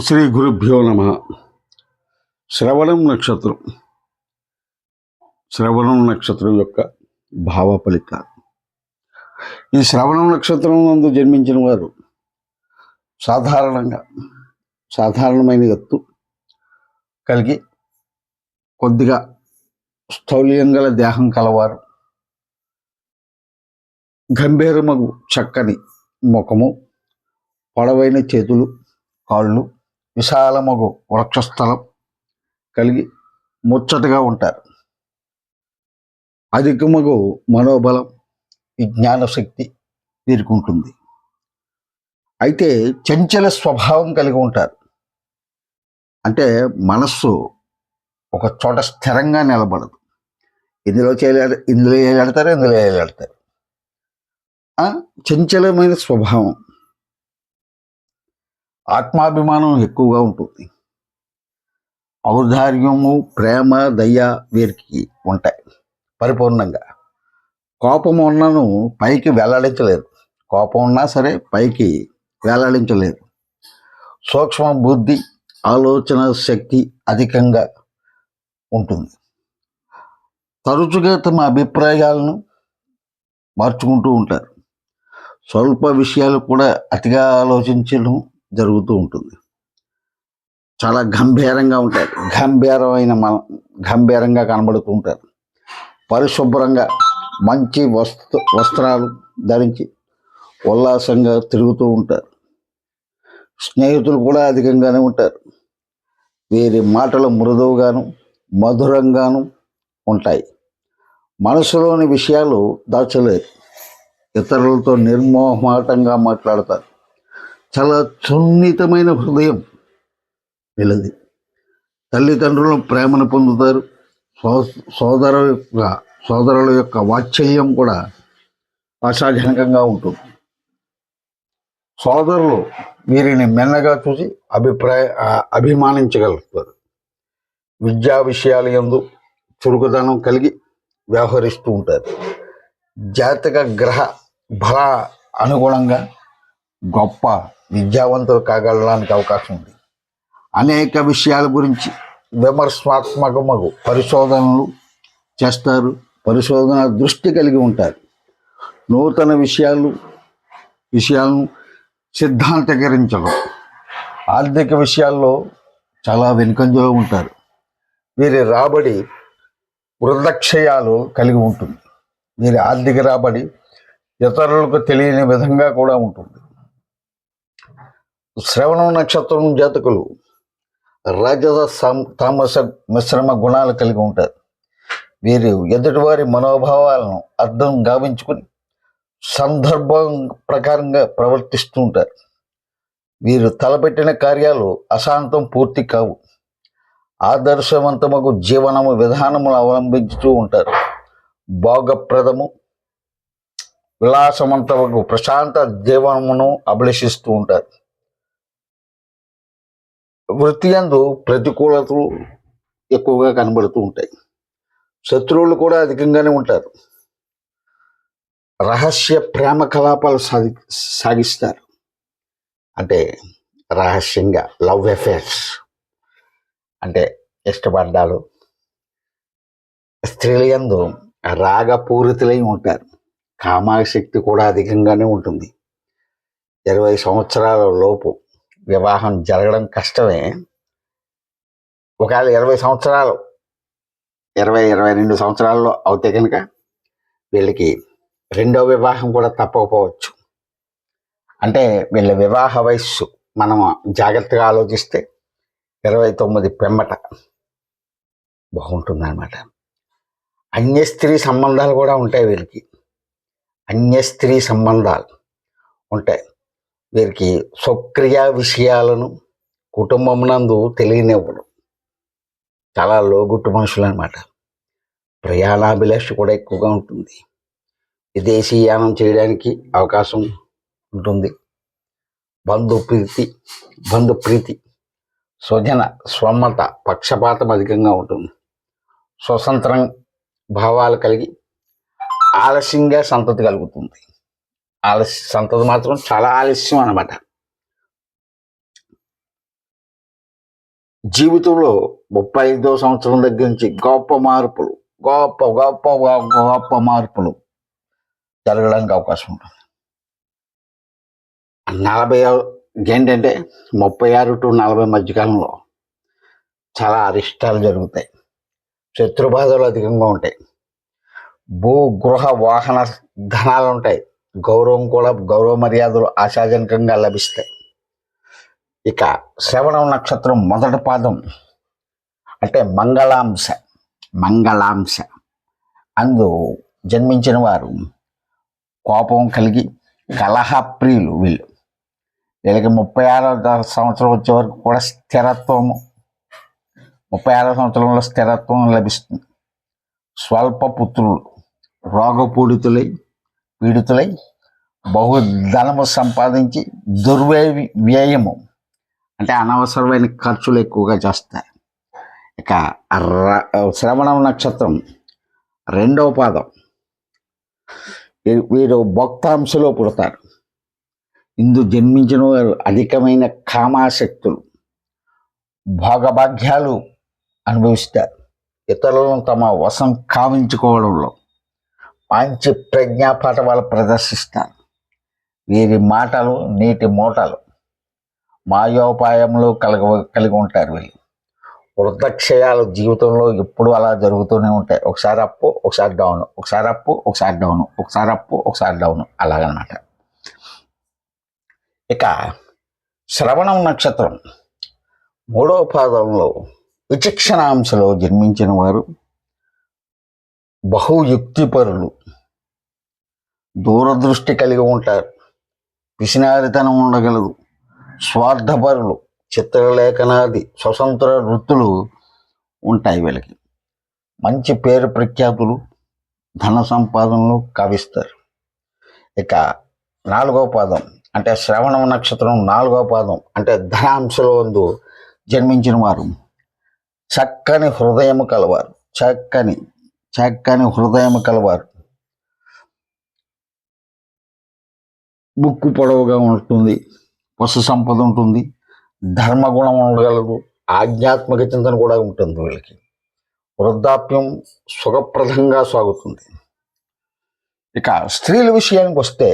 శ్రీ గురుభ్యో నమ. శ్రవణం నక్షత్రం. శ్రవణం నక్షత్రం యొక్క భావ ఫలితాలు ఈ శ్రవణం నక్షత్రం నందు జన్మించిన వారు సాధారణంగా సాధారణమైన ఎత్తు కలిగి కొద్దిగా స్థౌల్యం గల దేహం కలవారు. గంభీరమగు చక్కని ముఖము పొడవైన చేతులు కాళ్ళు విశాలమగు వృక్షస్థలం కలిగి ముచ్చటగా ఉంటారు. అధికమగు మనోబలం విజ్ఞాన శక్తి వీరికి ఉంటుంది అయితే చంచల స్వభావం కలిగి ఉంటారు. అంటే మనస్సు ఒక చోట స్థిరంగా నిలబడదు. ఇందులో చేయలేడు ఇందులో వేలాడతారు ఇందులో వేలాడతారు ఆ, చంచలమైన స్వభావం. ఆత్మాభిమానం ఎక్కువగా ఉంటుంది. ఔదార్యము ప్రేమ దయ వీరికి ఉంటాయి పరిపూర్ణంగా. కోపం ఉన్నను పైకి వెల్లడించలేరు. కోపం ఉన్నా సరే పైకి వెల్లడించలేరు. సూక్ష్మ బుద్ధి ఆలోచన శక్తి అధికంగా ఉంటుంది. తరచుగా తమ అభిప్రాయాలను మార్చుకుంటూ ఉంటారు. స్వల్ప విషయాలు కూడా అతిగా ఆలోచించడం జరుగుతూ ఉంటుంది. చాలా గంభీరంగా ఉంటారు గంభీరమైన మన గంభీరంగా కనబడుతూ ఉంటారు. పరిశుభ్రంగా మంచి వస్త్ర వస్త్రాలు ధరించి ఉల్లాసంగా తిరుగుతూ ఉంటారు. స్నేహితులు కూడా అధికంగానే ఉంటారు. వీరి మాటలు మృదువుగాను మధురంగాను ఉంటాయి. మనసులోని విషయాలు దాచలేరు. ఇతరులతో నిర్మోహమాటంగా మాట్లాడతారు. చాలా సున్నితమైన హృదయం వీళ్ళది. తల్లిదండ్రుల ప్రేమను పొందుతారు. సో సోదరు యొక్క సోదరుల యొక్క వాత్సల్యం కూడా ఆశాజనకంగా ఉంటుంది. సోదరులు వీరిని మెన్నగా చూసి అభిప్రాయ అభిమానించగలుగుతారు. విద్యా విషయాల ఎందు చురుకుదనం కలిగి వ్యవహరిస్తూ ఉంటారు. జాతక గ్రహ బల అనుగుణంగా గొప్ప విద్యావంతులు కాగలడానికి అవకాశం ఉంది. అనేక విషయాల గురించి విమర్శనాత్మకమగు పరిశోధనలు చేస్తారు. పరిశోధన దృష్టి కలిగి ఉంటారు. నూతన విషయాలు విషయాలను సిద్ధాంతీకరించడం. ఆర్థిక విషయాల్లో చాలా వెనుకంజలో ఉంటారు. వీరి రాబడి వృద్ధక్షయాలు కలిగి ఉంటుంది. వీరి ఆర్థిక రాబడి ఇతరులకు తెలియని విధంగా కూడా ఉంటుంది. శ్రవణం నక్షత్రం జాతకులు. రాజద తామస మిశ్రమ గుణాలు కలిగి ఉంటారు. వీరు ఎదుటివారి మనోభావాలను అర్థం గావించుకుని సందర్భం ప్రకారంగా ప్రవర్తిస్తూ ఉంటారు. వీరు తలపెట్టిన కార్యాలు అశాంతం పూర్తి కావు. ఆదర్శవంతమగు జీవనము విధానములు అవలంబించుతూ ఉంటారు. భోగప్రదము విలాసవంతమగు ప్రశాంత జీవనమును అభిలషిస్తూ ఉంటారు. వృత్తి యందు ప్రతికూలతలు ఎక్కువగా కనబడుతూ ఉంటాయి. శత్రువులు కూడా అధికంగానే ఉంటారు. రహస్య ప్రేమ కలాపాలు సాగి సాగిస్తారు. అంటే రహస్యంగా లవ్ అఫేర్స్. అంటే ఇష్టపడ్డాలు. స్త్రీల యందు రాగపూరితులై ఉంటారు. కామాశక్తి కూడా అధికంగానే ఉంటుంది. ఇరవై సంవత్సరాల లోపు వివాహం జరగడం కష్టమే. ఒకవేళ ఇరవై సంవత్సరాలు ఇరవై ఇరవై రెండు సంవత్సరాల్లో అవుతే కనుక వీళ్ళకి రెండో వివాహం కూడా తప్పకపోవచ్చు. అంటే వీళ్ళ వివాహ వయస్సు మనం జాగ్రత్తగా ఆలోచిస్తే ఇరవై తొమ్మిది పెంబట బాగుంటుందన్నమాట. అన్య స్త్రీ సంబంధాలు కూడా ఉంటాయి వీళ్ళకి. అన్య స్త్రీ సంబంధాలు ఉంటాయి. వీరికి స్వక్రియా విషయాలను కుటుంబం నందు తెలియనివ్వడం. చాలా లోగుట్టు మనుషులు అనమాట ప్రయాణాభిలాష కూడా ఎక్కువగా ఉంటుంది. విదేశీయానం చేయడానికి అవకాశం ఉంటుంది. బంధు ప్రీతి బంధు ప్రీతి స్వజన స్వమత పక్షపాతం అధికంగా ఉంటుంది. స్వతంత్రం భావాలు కలిగి ఆలస్యంగా సంతతి కలుగుతుంది. ఆలస్యం సంతతి మాత్రం చాలా ఆలస్యం అన్నమాట. జీవితంలో ముప్పై ఐదో సంవత్సరం దగ్గర నుంచి గొప్ప మార్పులు గొప్ప గొప్ప గొప్ప గొప్ప మార్పులు జరగడానికి అవకాశం ఉంటుంది. నలభై ఏంటంటే ముప్పై ఆరు టు నలభై మధ్యకాలంలో చాలా అరిష్టాలు జరుగుతాయి. శత్రుబాధలు అధికంగా ఉంటాయి. భూ గృహ వాహన ధనాలు ఉంటాయి. గౌరవం కూడా గౌరవ మర్యాదలు ఆశాజనకంగా లభిస్తాయి. ఇక శ్రవణం నక్షత్రం మొదటి పాదం అంటే మంగళాంశ మంగళాంశ. అందు జన్మించిన వారు కోపం కలిగి కలహప్రియులు వీళ్ళు. వీళ్ళకి ముప్పై ఆరో సంవత్సరం వచ్చే వరకు కూడా స్థిరత్వము ముప్పై ఆరో సంవత్సరంలో స్థిరత్వం లభిస్తుంది. స్వల్ప పుత్రులు రోగపూడితులై పీడితులై బహు ధనము సంపాదించి దుర్వ్యయ వ్యయము. అంటే అనవసరమైన ఖర్చులు ఎక్కువగా చేస్తారు ఇక ర- శ్రవణం నక్షత్రం రెండవ పాదం. వీ- వీరు భక్తాంశలో పుడతారు. ఇందు జన్మించిన వారు అధికమైన కామాశక్తులు. భోగభాగ్యాలు అనుభవిస్తారు. ఇతరులను తమ వశం కావించుకోవడంలో మంచి ప్రజ్ఞాపాఠవాలు ప్రదర్శిస్తారు. వీరి మాటలు నీటి మూటలు మాయోపాయంలో కలగ కలిగి ఉంటారు వీళ్ళు. వృద్ధక్షయాలు జీవితంలో ఎప్పుడు అలా జరుగుతూనే ఉంటాయి. ఒకసారి అప్పు ఒకసారి డౌన్. ఒకసారి అప్పు ఒకసారి డౌన్. ఒకసారి అప్పు ఒకసారి డౌన్. అలాగనమాట. ఇక శ్రవణం నక్షత్రం. మూడవ పాదంలో విచక్షణాంశలో జన్మించిన వారు బహుయుక్తిపరులు. దూరదృష్టి కలిగి ఉంటారు. పిసినారితనం ఉండగలదు. స్వార్థపరులు చిత్రలేఖనాది స్వతంత్ర వృత్తులు ఉంటాయి వీళ్ళకి. మంచి పేరు ప్రఖ్యాతులు ధన సంపాదనలు కవిస్తారు. ఇక నాలుగో పాదం అంటే శ్రవణం నక్షత్రం నాలుగో పాదం అంటే ధనాంశలో వందు జన్మించిన వారు. చక్కని హృదయము కలవారు. చక్కని చక్కని హృదయం కలవారు. ముక్కు పొడవుగా ఉంటుంది పశు సంపద ఉంటుంది ధర్మగుణం ఉండగలదు ఆధ్యాత్మిక చింతన కూడా ఉంటుంది వీళ్ళకి. వృద్ధాప్యం సుఖప్రదంగా సాగుతుంది. ఇక స్త్రీల విషయానికి వస్తే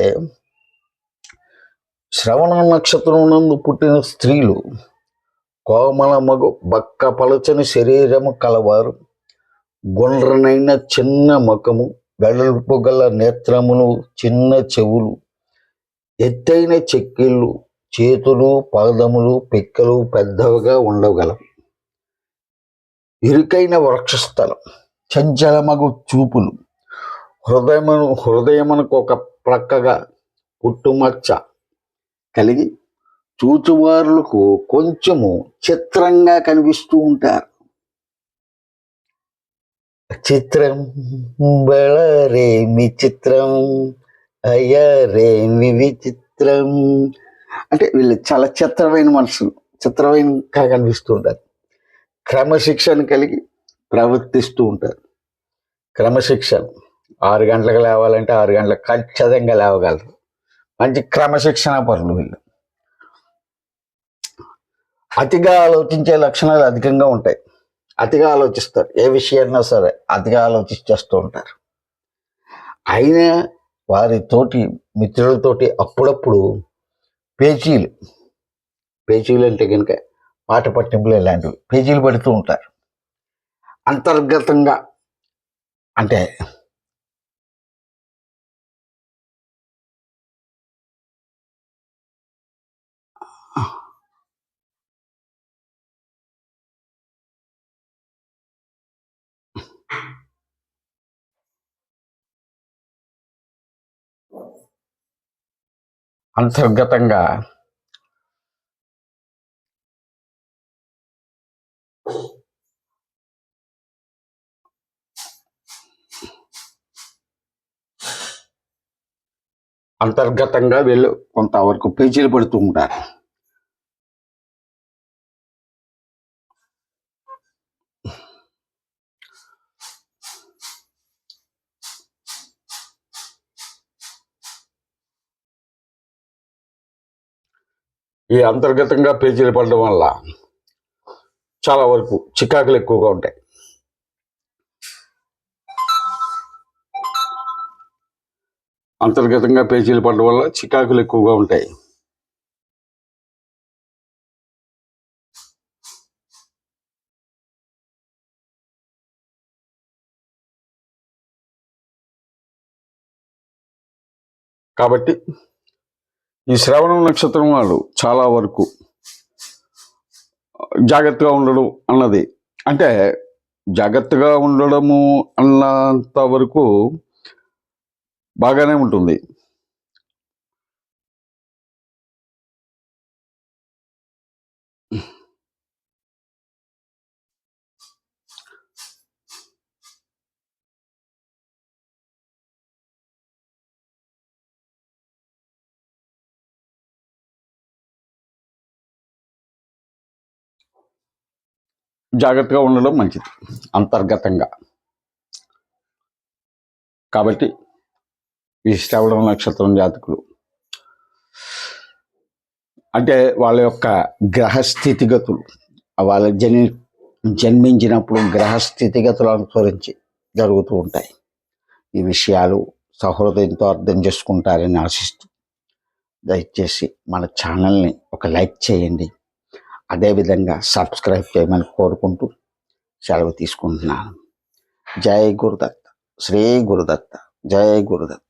శ్రవణ నక్షత్రం నందు పుట్టిన స్త్రీలు కోమల మగు బక్క పలచని శరీరము కలవారు గుండ్రనైన చిన్న ముఖము వెడల్పు గల నేత్రములు చిన్న చెవులు ఎత్తైన చెక్కిళ్ళు చేతులు పాదములు పిక్కలు పెద్దవిగా ఉండగలవు ఇరుకైన వృక్షస్థలం చంచలమగు చూపులు హృదయమును హృదయమునకు ఒక ప్రక్కగా పుట్టుమచ్చ కలిగి చూచువారులకు కొంచెము చిత్రంగా కనిపిస్తూ ఉంటారు. చిత్రం బళరేమి చిత్రం? అయ్యరేమి విచిత్రం. అంటే వీళ్ళు చాలా చిత్రమైన మనుషులు. చిత్రమైనగా కనిపిస్తూ ఉంటారు. క్రమశిక్షణ కలిగి ప్రవర్తిస్తూ ఉంటారు. క్రమశిక్షణ. ఆరు గంటలకు లేవాలంటే ఆరు గంటలకు ఖచ్చితంగా లేవగలరు. మంచి క్రమశిక్షణ పనులు వీళ్ళు. అతిగా ఆలోచించే లక్షణాలు అధికంగా ఉంటాయి. అతిగా ఆలోచిస్తారు. ఏ విషయాన్నా సరే అతిగా ఆలోచించేస్తూ ఉంటారు. అయినా వారితోటి మిత్రులతోటి అప్పుడప్పుడు పేచీలు పేచీలు అంటే కనుక పాట పట్టింపులు ఇలాంటివి పేచీలు పెడుతూ ఉంటారు. అంతర్గతంగా అంటే అంతర్గతంగా అంతర్గతంగా వీళ్ళు కొంతవరకు పేచీలు పడుతూ ఉంటారు. ఈ అంతర్గతంగా పేచీలు పడడం వల్ల చాలా వరకు చికాకులు ఎక్కువగా ఉంటాయి. అంతర్గతంగా పేచీలు పడడం వల్ల చికాకులు ఎక్కువగా ఉంటాయి. కాబట్టి ఈ శ్రవణం నక్షత్రం వాళ్ళు చాలా వరకు జాగ్రత్తగా ఉండడం అన్నది. అంటే జాగ్రత్తగా ఉండడము అన్నంత వరకు బాగానే ఉంటుంది. జాగ్రత్తగా ఉండడం మంచిది అంతర్గతంగా. కాబట్టి ఈ శ్రవణ నక్షత్రం జాతకులు. అంటే వాళ్ళ యొక్క గ్రహ స్థితిగతులు వాళ్ళ జని జన్మించినప్పుడు గ్రహస్థితిగతులు అనుసరించి జరుగుతూ ఉంటాయి. ఈ విషయాలు సహృదయంతో అర్థం చేసుకుంటారని ఆశిస్తూ దయచేసి మన ఛానల్ని ఒక లైక్ చేయండి. అదేవిధంగా సబ్స్క్రైబ్ చేయమని కోరుకుంటూ సెలవు తీసుకుంటున్నాను. జై గురుదత్త శ్రీ గురుదత్త జై గురుదత్త